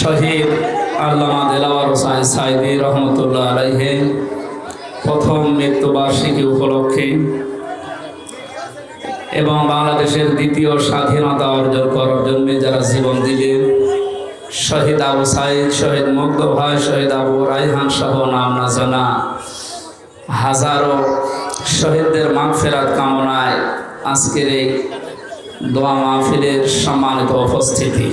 শহীদ আল্লামা দেলাওয়ার হোসাইন সাইদি রহমতুল্লাহ আলাইহে প্রথম মৃত্যুবার্ষিকী উপলক্ষে এবং বাংলাদেশের দ্বিতীয় স্বাধীনতা অর্জন করার জন্য যারা জীবন দিলেন, শহীদ আবু সাইদ, শহীদ মুগ্ধ ভাই, শহীদ আবু রাইহান সহ নাম না জানা হাজারো শহীদদের মাগফেরাত কামনায় আজকের এই দোয়া মাহফিলের সম্মানিত উপস্থিতি।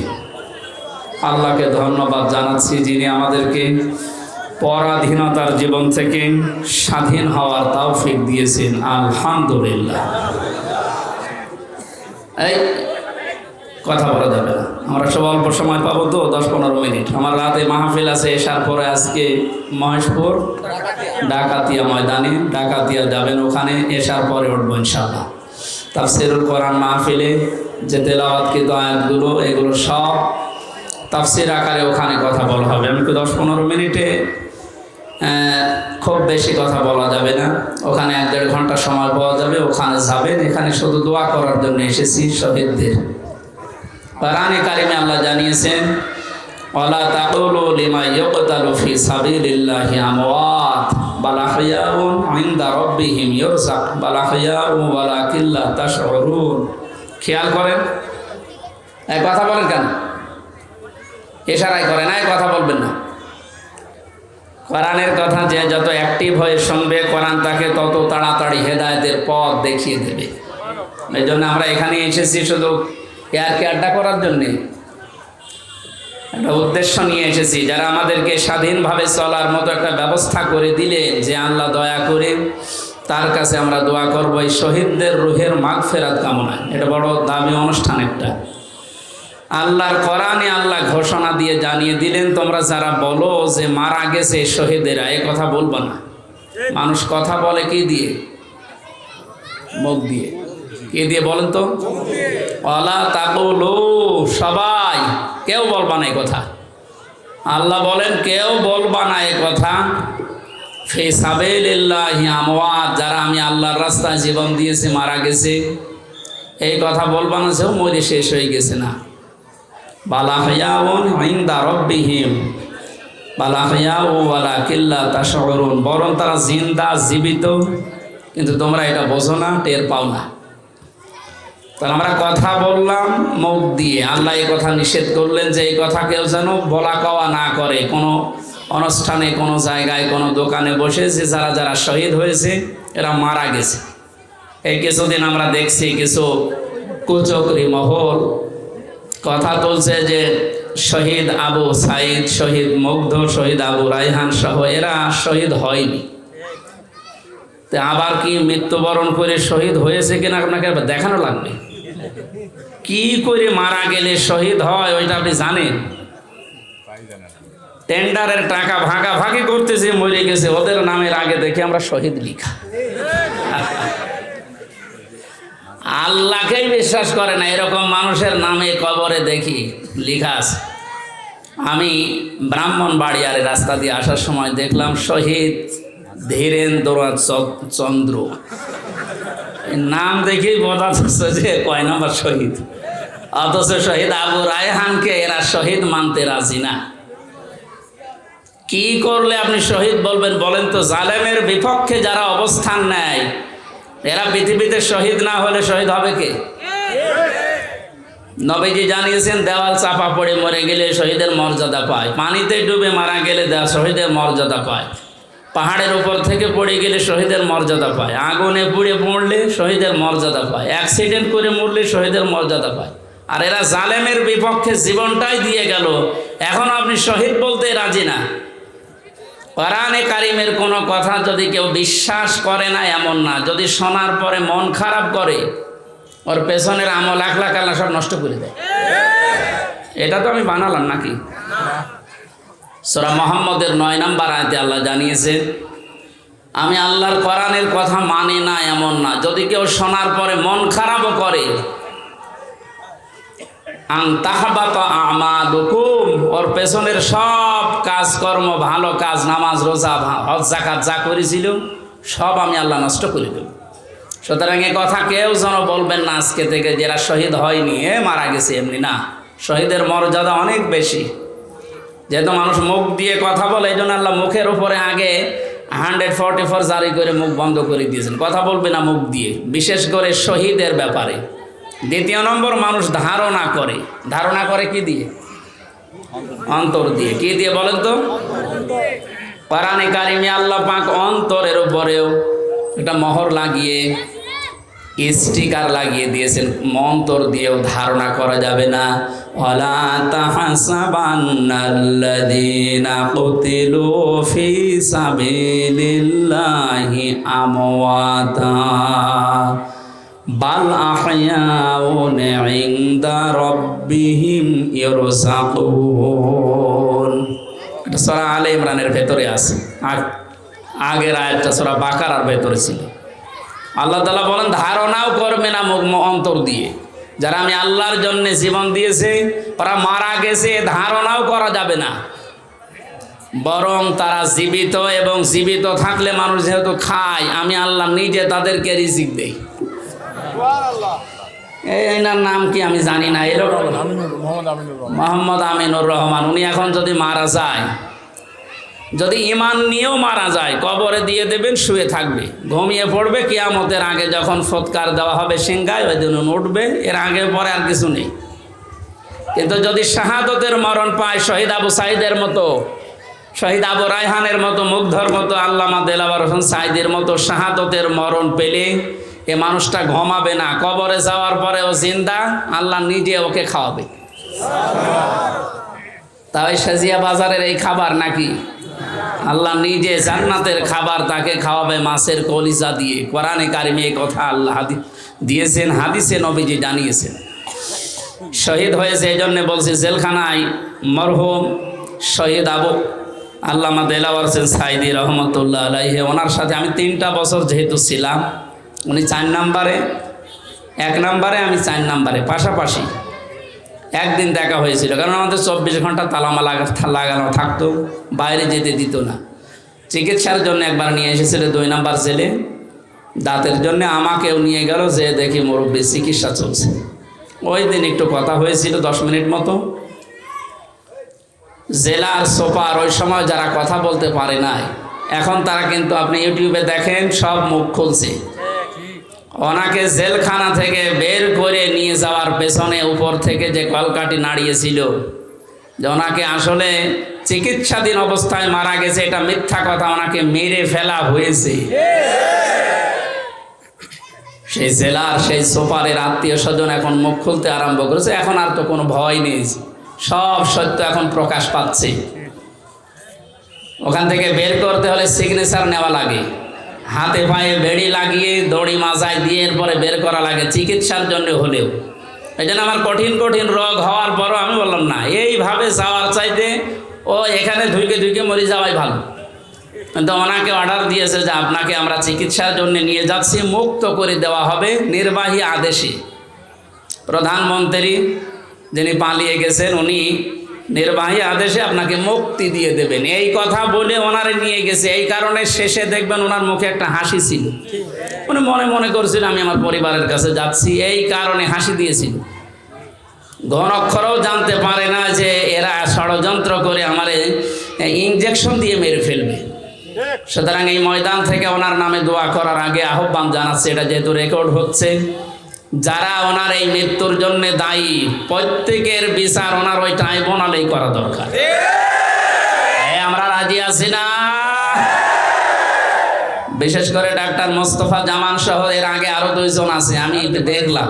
আল্লাহকে ধন্যবাদ জানাচ্ছি যিনি আমাদেরকে পরাধীনতার জীবন থেকে স্বাধীন হওয়ার তৌফিক দিয়েছেন। আলহামদুলিল্লাহ। এই, কথা বলা যাবে না। আমরা সব অল্প সময় পাবো তো, দশ পনেরো মিনিট। আমার রাতে মাহফিল আছে, এসার পরে আজকে মহেশপুর, ডাকাতিয়া ময়দানে। ডাকাতিয়া যাবেন ওখানে, এসার পরে উঠবো ইনশাল্লাহ তাফসিরুল কোরআন মাহফিলে যে তেলাওয়াতকৃত আয়াতগুলো এগুলো সব তাফসির আকারে ওখানে কথা বলা হবে। আমি দশ পনেরো মিনিটে খুব বেশি কথা বলা যাবে না। ওখানে এক দেড় ঘণ্টা সময় পাওয়া যাবে, ওখানে যাবেন। এখানে শুধু দোয়া করার জন্য এসেছি শহীদদের। কোরআনে কারিমে আল্লাহ জানিয়েছেন লিমা খেয়াল করেন, এক কথা বলেন কেন? ইশারাই করেন এই কথা বলবেন না। কোরআনের কথা যে যত অ্যাক্টিভ হয়ে শুনবে, কোরআন তাকে তত তাড়াতাড়ি হেদায়তের পথ দেখিয়ে দেবে। এই জন্য আমরা এখানে এসেছি শুধু কেয়ার কেয়ারটা করার জন্যে। একটা উদ্দেশ্য নিয়ে এসেছি, যারা আমাদেরকে স্বাধীনভাবে চলার মতো একটা ব্যবস্থা করে দিলেন যে আল্লাহ দয়া করে তার কাছে আমরা দোয়া করব এই শহীদদের রুহের মাগ ফেরাত কামনায়। এটা বড় দামি অনুষ্ঠান একটা। আল্লাহর কোরআনে আল্লাহ ঘোষণা দিয়ে জানিয়ে দিলেন, তোমরা যারা বলো যে মারা গেছে শহীদেরা, এ কথা বলব না। মানুষ কথা বলে কি দিয়ে? মুখ দিয়ে। কে দিয়ে বলেন তো? অলা তাকুলু, সবাই, কেউ বলবা না এই কথা। আল্লাহ বলেন, কেউ বলবা না এ কথা। ফে আমওয়াত, যারা আমি আল্লাহর রাস্তায় জীবন দিয়েছি, মারা গেছে, এই কথা বলবা না সেও মরে শেষ হয়ে গেছে না। বালা হইয়াউন ইনদা রব্বিহিম। বালা হইয়াউ ওয়ালা কিল্লা তাশউরুন। বরং তারা জিন্দা, জীবিত। কিন্তু তোমরা এটা বোঝো না, টের পাও না। তাহলে আমরা কথা বললাম মুখ দিয়ে। আল্লাহ এই কথা নিষেধ করলেন যে এই কথা কেউ যেন বলা কওয়া না করে। কোনো অনুষ্ঠানে, কোনো জায়গায়, কোনো দোকানে বসে যে যারা যারা শহীদ হয়েছে, এরা মারা গেছে। এই কিছুদিন আমরা দেখছি কিছু কুচকরি মহল কথা তুলছে যে শহীদ আবু সাইদ, শহীদ মুগ্ধ, শহীদ আবু রাইহান সহ এরা শহীদ হয়নি। তো আবার কি মৃত্যুবরণ করে শহীদ হয়েছে কিনা আপনাকে দেখানো লাগবে? কি করে মারা গেলে শহীদ হয় ওইটা আপনি জানেন? টেন্ডারের টাকা ভাগাভাগি করতেছে, মরে গেছে, ওদের নামের আগে দেখে আমরা শহীদ লিখা। আল্লাহকেই বিশ্বাস করে না, এরকম মানুষের নামে কবরে দেখি লিখা আছে। আমি ব্রাহ্মণ বাড়িয়ারে রাস্তা দিয়ে আসার সময় দেখলাম শহীদ ধীরেন্দ্র চন্দ্র। নাম দেখেই বোঝা যাচ্ছে যে কয় নম্বর শহীদ। অথচ শহীদ আবু রায়হানকে এরা শহীদ মানতে রাজি না। কি করলে আপনি শহীদ বলবেন বলেন তো, জালেমের বিপক্ষে যারা অবস্থান নেয় এরা পৃথিবীতে শহীদ না হলে শহীদ হবে কে? নবীজি জানিয়েছেন, দেওয়াল চাপা পড়ে মরে গেলে শহীদের মর্যাদা পায়। পানিতে ডুবে মারা গেলে শহীদের মর্যাদা পায়। পাহাড়ের উপর থেকে পড়ে গেলে শহীদের মর্যাদা পায়। আগুনে পুড়ে পড়লে শহীদের মর্যাদা পায়। অ্যাক্সিডেন্ট করে মরলে শহীদের মর্যাদা পায়। আর এরা জালেমের বিপক্ষে জীবনটাই দিয়ে গেল। এখন আপনি শহীদ বলতে রাজি না। কোরআনে কারিমের কোনো কথা যদি কেউ বিশ্বাস করে না, এমন না। যদি শোনার পরে মন খারাপ করে, ওর পেছনের আমল এক লাখ আল্লাহ সব নষ্ট করে দেয়। এটা তো আমি বানালাম নাকি? সোরা মোহাম্মদের নয় নাম্বার আয়তে আল্লাহ জানিয়েছে, আমি আল্লাহর কোরআনের কথা মানি না, এমন না। যদি কেউ শোনার পরে মন খারাপও করে আং তাহাবাত আমাদুকুম ওর পেছনের সব কাজকর্ম, ভালো কাজ, নামাজ, রোজা হজ জাকাত যা করেছিল, সব আমি আল্লাহ নষ্ট করে দেব সুতরাং এ কথা কেউ যেন বলবেন না, আজকে থেকে যারা শহীদ হয়নি, এ মারা গেছে এমনি না। শহীদের মর্যাদা অনেক বেশি। যেহেতু মানুষ মুখ দিয়ে কথা বলে এই জন্য আল্লাহ মুখের উপরে আগে হান্ড্রেড ফর্টি ফোর জারি করে মুখ বন্ধ করে দিয়েছেন। কথা বলবে না মুখ দিয়ে, বিশেষ করে শহীদের ব্যাপারে। দ্বিতীয় নম্বর, মানুষ ধারণা করে। ধারণা করে কি দিয়ে? অন্তর দিয়ে। কি দিয়ে বলেন তো? কোরআনে কারিমে আল্লাহ পাক অন্তরের উপরেও একটা মহর লাগিয়ে, স্টিকার লাগিয়ে দিয়েছেন। মন্তর দিয়েও ধারণা করা যাবে না। ওয়ালা তাহাসাবান্নাল্লাযীনা কুতিলু ফি সাবিলিল্লাহি আমওয়াতা। বাল আহয়াউন ইনদা রাব্বিহিম ইরসাকুন এটা সূরা আলে ইমরানের ভেতরে আছে। আগ- আগের আয়াতটা সূরা বাকারার ভেতরে ছিল। আল্লাহ তালা বলেন, ধারণাও করবে না অন্তর দিয়ে। যারা আমি আল্লাহর জন্য জীবন দিয়েছে, ওরা মারা গেছে, ধারণাও করা যাবে না। বরং তারা জীবিত এবং জীবিত থাকলে মানুষ যেহেতু খায়, আমি আল্লাহ নিজে তাদেরকে রিজিক এই এনার নাম কি আমি জানি না এরকম মোহাম্মদ আমিনুর রহমান। উনি এখন যদি মারা যায় যদি ইমান নিয়েও মারা যায় কবরে দিয়ে দেবেন শুয়ে থাকবে। ঘুমিয়ে পড়বে কিয়ামতের আগে যখন ফৎকার দেওয়া হবে সিংগায় ওই দিন উঠবে এর আগে পরে আর কিছু নেই। কিন্তু যদি শাহাদতের মরণ পায় শহীদ আবু সাইদের মতো শহীদ আবু রায়হানের মতো মুগ্ধর মতো আল্লামা দেলাবার হোসেন সাইদের মতো শাহাদতের মরণ পেলে এ মানুষটা ঘুমাবে না। কবরে যাওয়ার পরে ও জিন্দা, আল্লাহ নিজে ওকে খাওয়াবে। তাই সাজিয়া বাজারের এই খাবার নাকি? আল্লাহ নিজে জান্নাতের খাবার তাকে খাওয়াবে মাছের কলিজা দিয়ে। কোরআনে কারিমে এই কথা আল্লাহ দিয়েছেন, হাদিসে নবীজি জানিয়েছেন। শহীদ হয়েছে এই জন্যে বলছি, জেলখানায় মরহুম শহীদ আবু আল্লামা দেলাওয়ার সাইদি রহমতুল্লাহ আলাইহে, ওনার সাথে আমি তিনটা বছর যেহেতু ছিলাম। উনি চার নাম্বারে, এক নাম্বারে, আমি চার নাম্বারে, পাশাপাশি। একদিন দেখা হয়েছিল, কারণ আমাদের চব্বিশ ঘণ্টা তালামা লাগা, লাগানো থাকতো, বাইরে যেতে দিত না। চিকিৎসার জন্য একবার নিয়ে এসেছিল দুই নাম্বার ছেলে দাঁতের জন্য আমাকেও নিয়ে গেল, যে দেখি মুরব্বী চিকিৎসা চলছে। ওই দিন একটু কথা হয়েছিল দশ মিনিট মতো। জেলার সোপার ওই সময় যারা কথা বলতে পারে নাই, এখন তারা কিন্তু আপনি ইউটিউবে দেখেন, সব মুখ খুলছে। ওনাকে জেলখানা থেকে বের করে নিয়ে যাওয়ার পেছনে উপর থেকে যে কলকাটি নাড়িয়েছিল, যে ওনাকে আসলে চিকিৎসাধীন অবস্থায় মারা গেছে, এটা মিথ্যা কথা, ওনাকে মেরে ফেলা হয়েছে। সেই জেলার সেই সোপারের আত্মীয় স্বজন এখন মুখ খুলতে আরম্ভ করেছে, এখন আর তো কোনো ভয় নেই। সব সত্য এখন প্রকাশ পাচ্ছে। ওখান থেকে বের করতে হলে সিগনেচার নেওয়া লাগে। হাতে পায়ে বেড়ি লাগিয়ে দড়ি মাজায় দিয়ে এরপরে বের করা লাগে চিকিৎসার জন্য হলেও। এই জন্য আমার কঠিন কঠিন রোগ হওয়ার পরও আমি বললাম, না, এইভাবে যাওয়ার চাইতে ও এখানে ধুইকে ধুইকে মরে যাওয়াই ভালো। কিন্তু ওনাকে অর্ডার দিয়েছে যে আপনাকে আমরা চিকিৎসার জন্য নিয়ে যাচ্ছি, মুক্ত করে দেওয়া হবে নির্বাহী আদেশে। প্রধানমন্ত্রী যিনি পালিয়ে গেছেন, উনি নির্বাহী আদেশে আপনাকে মুক্তি দিয়ে দেবেন। এই কথা বলে ওনারে নিয়ে গেছে। এই কারণে শেষে দেখবেন ওনার মুখে একটা হাসি ছিল। উনি মনে মনে করছিল, আমি আমার পরিবারের কাছে যাচ্ছি। এই কারণে হাসি দিয়েছিল। ঘন অক্ষরও জানতে পারে না যে এরা ষড়যন্ত্র করে আমার ইঞ্জেকশন দিয়ে মেরে ফেলবে। সুতরাং এই ময়দান থেকে ওনার নামে দোয়া করার আগে আহ্বান জানাচ্ছে। এটা যেহেতু রেকর্ড হচ্ছে। যারা ওনার এই মৃত্যুর জন্য দায়ী প্রত্যেকের বিচার ওনার ওই ট্রাইব্যুনালেই করা দরকার। আমরা রাজি আছি না? বিশেষ করে ডাক্তার মোস্তফা জামান সহ এর আগে আরও দুইজন আছে আমি দেখলাম।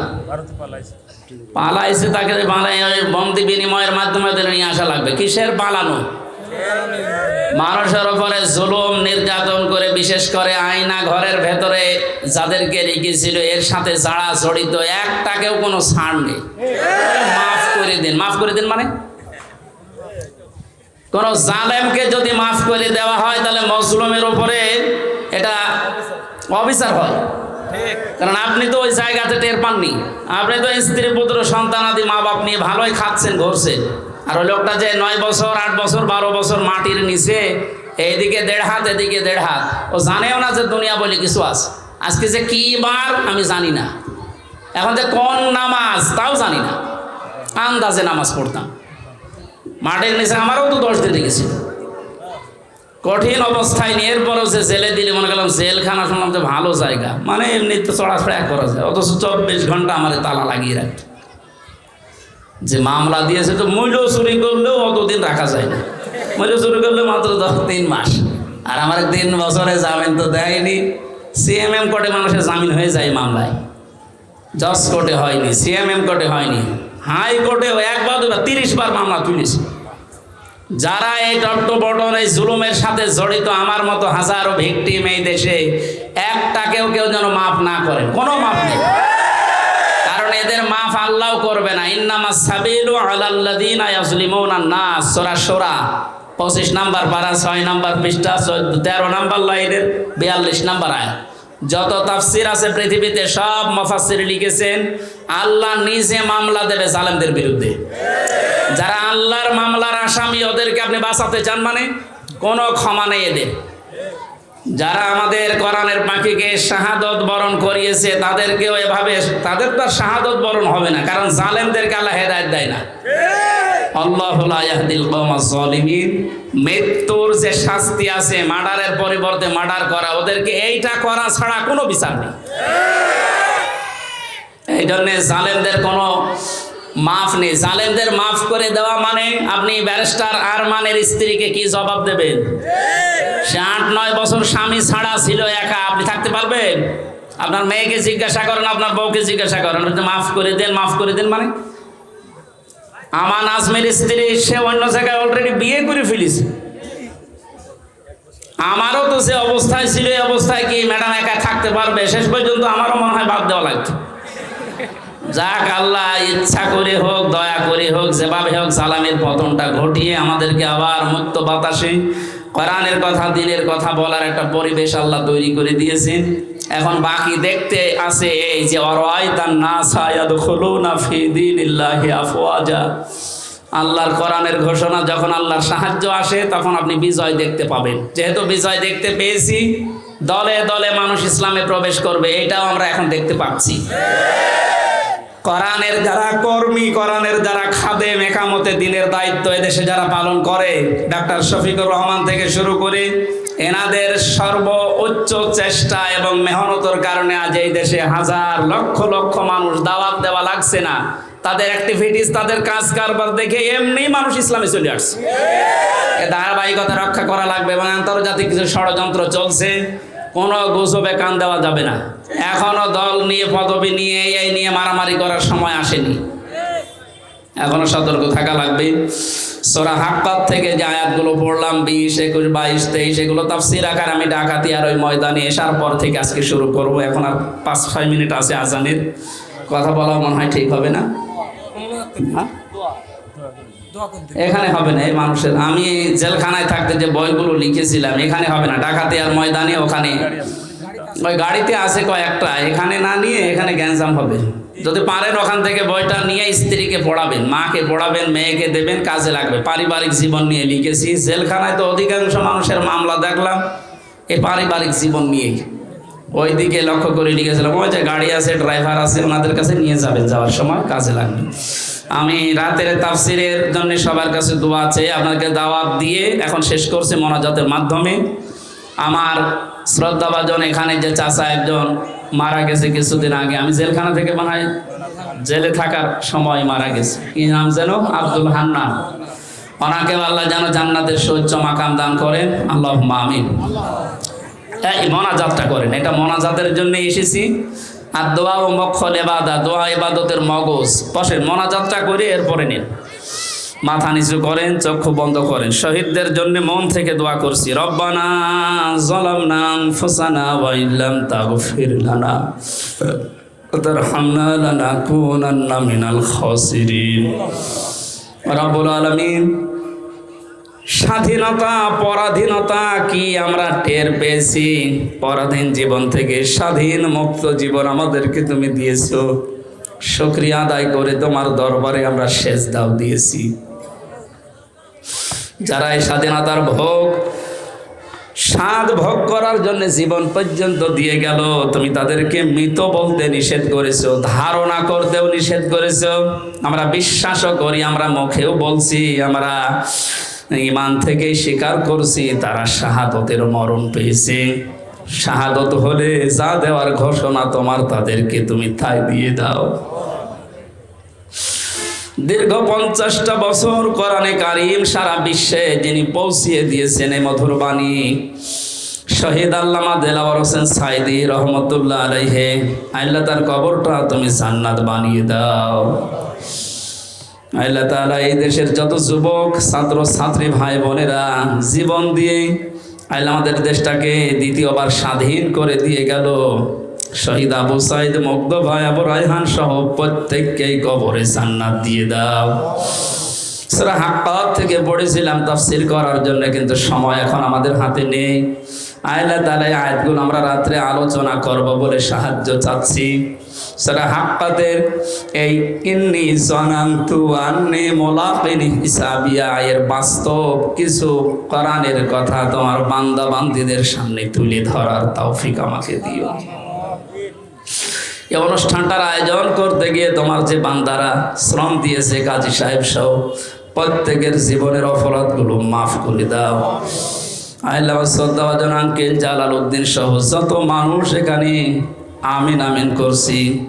পালাইছে। তাকে বন্দি বিনিময়ের মাধ্যমে নিয়ে আসা লাগবে। কিসের পালানো? মানুষের উপরে জুলুম, নির্যাতন করে, বিশেষ করে আয়না ঘরের ভেতরে যাদেরকে রেখেছিল, এর সাথে যারা জড়িত, একটাকেও কোনো ছাড় নেই। মাফ করে দিন। মাফ করে দিন মানে? কোন জালেমকে যদি মাফ করে দেওয়া হয়, তাহলে মজলুমের উপরে এটা অবিচার হয়। কারণ আপনি তো ওই জায়গাতে টের পাননি। আপনি তো স্ত্রী, পুত্র, সন্তান আদি মা বাপ নিয়ে ভালোই খাচ্ছেন, ঘরছেন। আর ওই লোকটা যে নয় বছর, আট বছর, বারো বছর মাটির নিচে, এইদিকে দেড় হাত, এদিকে দেড় হাত। ও জানেও না যে দুনিয়া বলে কিছু আছে। আজকে যে কি বার, আমি জানি না। এখন যে কোন নামাজ, তাও জানি না। আন্দাজে নামাজ পড়তাম। মাটির নিচে আমারও তো দশ দিন গেছিল কঠিন অবস্থায় নিয়ে এরপরও সে জেলে দিলে, মনে করলাম জেলখানা শুনলাম যে ভালো জায়গা। মানে এমনি তো চড়াফেরা করা যায়। অথচ চব্বিশ ঘণ্টা আমাদের তালা লাগিয়ে রাখত। যে মামলা দিয়েছে তো মূল্য চুরি করলেও অতদিন রাখা যায় না। মূল্য চুরি করলে মাত্র দশ তিন মাস। আর আমার তিন বছরে জামিন তো দেয়নি। সিএমএম কোর্টে মানুষের জামিন হয়ে যায় মামলায়। জজ কোর্টে হয়নি, সিএমএম কোর্টে হয়নি। হাই কোর্টে একবার, দুবার, তিরিশ বার মামলা তুলেছে। যারা এই টট্টবটন এই জুলুমের সাথে জড়িত, আমার মতো হাজারো ভিকটিম এই দেশে, একটাকেও কেউ যেন মাফ না করে। কোনো মাফ নেই। এদের মাফ আল্লাহ করবে না। ইন্নামা সাবিলু আলাল্লাযিনা ইয়াজলিমুনা নাস। সূরা সূরা 25 নাম্বার পারা 6 নাম্বার পৃষ্ঠা 13 নাম্বার লাইনের 42 নাম্বার আয়াত। যত তাফসির আছে পৃথিবীতে, সব মুফাসসির লিখেছেন, আল্লাহ নিজে মামলা দেবে জালেমদের বিরুদ্ধে। যারা আল্লাহর মামলার আসামি, ওদেরকে আপনি বাঁচাতে চান মানে কোনো ক্ষমা নেই এদের। যারা আমাদের কোরআনের পাখিকে শাহাদত বরণ করিয়েছে, তাদেরকেও এভাবে, তাদের তো শাহাদত বরণ হবে না, কারণ জালেমদেরকে আল্লাহ হেদায়ত দেয় না। মৃত্যুর যে শাস্তি আছে, মার্ডারের পরিবর্তে মার্ডার করা, ওদেরকে এইটা করা ছাড়া কোনো বিচার নেই। এই জন্যে জালেমদের কোনো মাফ নেই। জালেমদের মাফ করে দেওয়া মানে আপনি ব্যারিস্টার আর মানের স্ত্রীকে কি জবাব দেবেন? সে আট, নয় বছর স্বামী ছাড়া ছিল একা, আপনি থাকতে পারবেন? আপনার মেয়েকে জিজ্ঞাসা করেন, আপনার বউকে জিজ্ঞাসা করেন মাফ করে দেন, মাফ করে দেন মানে? আমার নাজমের স্ত্রী, সে অন্য জায়গায় অলরেডি বিয়ে করে ফেলিছে। আমারও তো সে অবস্থায় ছিল, এই অবস্থায় কি ম্যাডাম একা থাকতে পারবে? শেষ পর্যন্ত আমারও মনে হয় বাদ দেওয়া লাগতো। যাক, আল্লাহ ইচ্ছা করে হোক, দয়া করে হোক, যেভাবে হোক, সালামের পতনটা ঘটিয়ে আমাদেরকে আবার মুক্ত বাতাসে কোরআনের কথা, দিনের কথা বলার একটা পরিবেশ আল্লাহ তৈরি করে দিয়েছেন। এখন বাকি দেখতে আছে এই যে অরাইতান না সায়াদ খোলো না ফিদিনিল্লাহি আফওয়াজা। আল্লাহর কোরআনের ঘোষণা, যখন আল্লাহর সাহায্য আসে, তখন আপনি বিজয় দেখতে পাবেন। যেহেতু বিজয় দেখতে পেয়েছি, দলে দলে মানুষ ইসলামে প্রবেশ করবে, এটাও আমরা এখন দেখতে পাচ্ছি। কোরআনের যারা কর্মী, কোরআনের যারা খাদে মেকামতে দিনের দায়িত্ব এদেশে যারা পালন করে, ডাক্তার শফিকুর রহমান থেকে শুরু করে, এনাদের সর্বোচ্চ চেষ্টা এবং মেহনতর কারণে আজ এই দেশে হাজার লক্ষ লক্ষ মানুষ দাওয়াত দেওয়া লাগছে না। তাদের অ্যাক্টিভিটিস তাদের কাজ কারবার দেখে এমনি মানুষ ইসলামে চলে আসছে। এ ধারাবাহিকতা রক্ষা করা লাগবে এবং আন্তর্জাতিক কিছু ষড়যন্ত্র চলছে। কোনো গুজবে কান দেওয়া যাবে না। এখনও দল নিয়ে, পদবি নিয়ে, এই নিয়ে মারামারি করার সময় আসেনি। এখনও সতর্ক থাকা লাগবে। সোরা হাক্কাত থেকে যে আয়াতগুলো পড়লাম, বিশ, একুশ, বাইশ, তেইশ, এগুলো তাফসির আকার আমি ডাকাতি আর ওই ময়দানে এসার পর থেকে আজকে শুরু করব। এখন আর পাঁচ, ছয় মিনিট আছে আজানের। কথা বলা মনে হয় ঠিক হবে না? হ্যাঁ? এখানে হবে না, এই মানুষের। আমি জেলখানায় থাকতে যে বইগুলো লিখেছিলাম, এখানে হবে না, ডাকাতি আর ময়দানে ওখানে। ওই গাড়িতে আছে কয়েকটা, এখানে না নিয়ে এখানে গ্যাঞ্জাম হবে। যদি পারেন ওখান থেকে বইটা নিয়ে স্ত্রীকে পড়াবেন, মাকে পড়াবেন, মেয়েকে দেবেন, কাজে লাগবে। পারিবারিক জীবন নিয়ে লিখেছি। জেলখানায় তো অধিকাংশ মানুষের মামলা দেখলাম এই পারিবারিক জীবন নিয়েই ওই দিকে লক্ষ্য করে লিখেছিলাম, ওই যে গাড়ি আছে, ড্রাইভার আছে, ওনাদের কাছে নিয়ে যাবেন যাওয়ার সময়, কাজে লাগবে। আমি রাতের তাফসিরের জন্য সবার কাছে দোয়া চেয়ে আপনাকে দাওয়াত দিয়ে এখন শেষ করছি মনাজাতের মাধ্যমে। আমার শ্রদ্ধাভাজন এখানে যে চাচা একজন মারা গেছে কিছুদিন আগে। আমি জেলখানা থেকে হয় জেলে থাকার সময় মারা গেছে। কি নাম যেন? আব্দুল হান্নান। ওনাকে আল্লাহ যেন জান্নাতের সৌচ্চ মাকাম দান করেন। আল্লাহ আমিন। এই মনাজাতটা করেন। এটা মনাজাতের জন্য এসেছি। আর দোয়া ও মক্ষল এবাদা দোয়া এবাদতের মগজ। পশের মনাজাতটা করে এরপরে নিন। মাথা নিচু করেন, চক্ষু বন্ধ করেন। শহীদদের জন্য মন থেকে দোয়া করছি, রব্বানা জলাম নাম ফুসানা ওয়াইল্লাম তাগফির লানা তারহামনা লানা কুনান্না মিনাল খাসিরিন। রব্বুল আলামিন স্বাধীনতা, পরাধীনতা কি আমরা টের পেয়েছি? পরাধীন জীবন থেকে স্বাধীন মুক্ত জীবন আমাদেরকে তুমি দিয়েছ। শুক্রিয়া আদায় করে তোমার দরবারে আমরা শেষ দাও দিয়েছি। যারা এই স্বাধীনতার ভোগ স্বাদ ভোগ করার জন্য জীবন পর্যন্ত দিয়ে গেল, তুমি তাদেরকে মৃত বলতে নিষেধ করেছ, ধারণা করতেও নিষেধ করেছ। আমরা বিশ্বাসও করি, আমরা মুখেও বলছি, আমরা ইমান থেকে স্বীকার করছি, তারা শাহাদতের মরণ পেয়েছে। শাহাদত হলে যা দেওয়ার ঘোষণা তোমার, তাদেরকে তুমি তাই দিয়ে দাও। দীর্ঘ পঞ্চাশটা বছর কোরআনে কারিম সারা বিশ্বে যিনি পৌঁছিয়ে দিয়েছেন এই মধুর বাণী। শহীদ আল্লামা দেলাওয়ার হোসেন সাইদি রহমতুল্লাহ আলাইহে, আল্লাহ তার কবরটা তুমি জান্নাত বানিয়ে দাও। আল্লাহ তাআলা এই দেশের যত যুবক, ছাত্র, ছাত্রী, ভাই, বোনেরা জীবন দিয়ে আল্লাহ আমাদের দেশটাকে দ্বিতীয়বার স্বাধীন করে দিয়ে গেল। শহীদ আবু সাইদ, মুগ্ধ ভাই, আবু রায়হান সহ প্রত্যেককেই কবরে জান্নাত দিয়ে দাও। সেটা হাক্কাত থেকে পড়েছিলাম তাফসির করার জন্য, কিন্তু সময় এখন আমাদের হাতে নেই। আয়লা তালাই আয়াতগুলো আমরা রাত্রে আলোচনা করব বলে সাহায্য চাচ্ছি। সেটা হাক্কাতের এই ইন্নি জনান্তু আন্নি মোলাকিনি হিসাবিয়া এর বাস্তব কিছু কোরআনের কথা তোমার বান্দা বান্দিদের সামনে তুলে ধরার তৌফিক আমাকে দিও। এই অনুষ্ঠানটার আয়োজন করতে গিয়ে তোমার যে বান্দারা শ্রম দিয়েছে কাজী সাহেব সহ, প্রত্যেকের জীবনের অপরাধগুলো মাফ করে দাও। আল্লাহ শ্রদ্ধাভাজন আঙ্কেল জালাল উদ্দিন সহ, যত মানুষ এখানে আমিন আমিন করছি।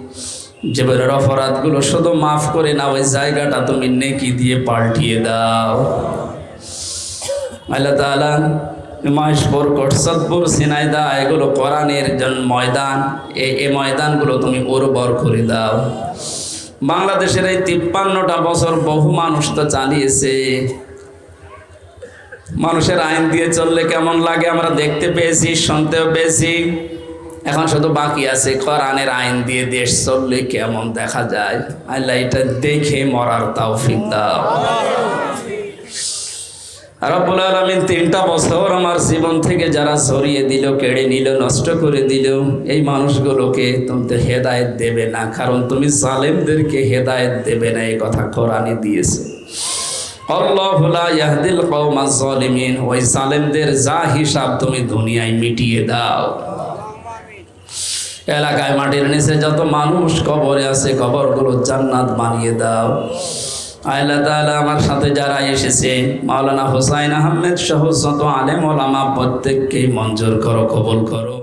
যে জীবনের অপরাধগুলো শুধু মাফ করে না ওই জায়গাটা তুমি নেকি দিয়ে পাল্টিয়ে দাও। আল্লাহ তাআলা মহেশপুর কোটসদপুর সিনাইদা এগুলো কোরআনের জন ময়দান। এই ময়দানগুলো তুমি উর্বর করে দাও। বাংলাদেশের এই তিপ্পান্নটা বছর বহু মানুষ তো চালিয়েছে। মানুষের আইন দিয়ে চললে কেমন লাগে আমরা দেখতে পেয়েছি, শুনতেও পেয়েছি। এখন শুধু বাকি আছে, কোরআনের আইন দিয়ে দেশ চললে কেমন দেখা যায়? আল্লাহ এটা দেখে মরার তাও দাও। রব্বুল আলমিন তিনটা বছর আমার জীবন থেকে যারা সরিয়ে দিল, কেড়ে নিল, নষ্ট করে দিল, এই মানুষগুলোকে তুমি তো হেদায়েত দেবে না, কারণ তুমি সালেমদেরকে হেদায়েত দেবে না, এই কথা কোরআনে দিয়েছে। ওই সালেমদের যা হিসাব তুমি দুনিয়ায় মিটিয়ে দাও। এলাকায় মাটির নিচে যত মানুষ কবরে আছে, কবরগুলো জান্নাত বানিয়ে দাও। আল্লাহ তাআলা আমার সাথে যারা এসেছে, মাওলানা হুসাইন আহমেদ সহ যত আলেম ওলামা, প্রত্যেককেই মঞ্জুর করো, কবুল করো।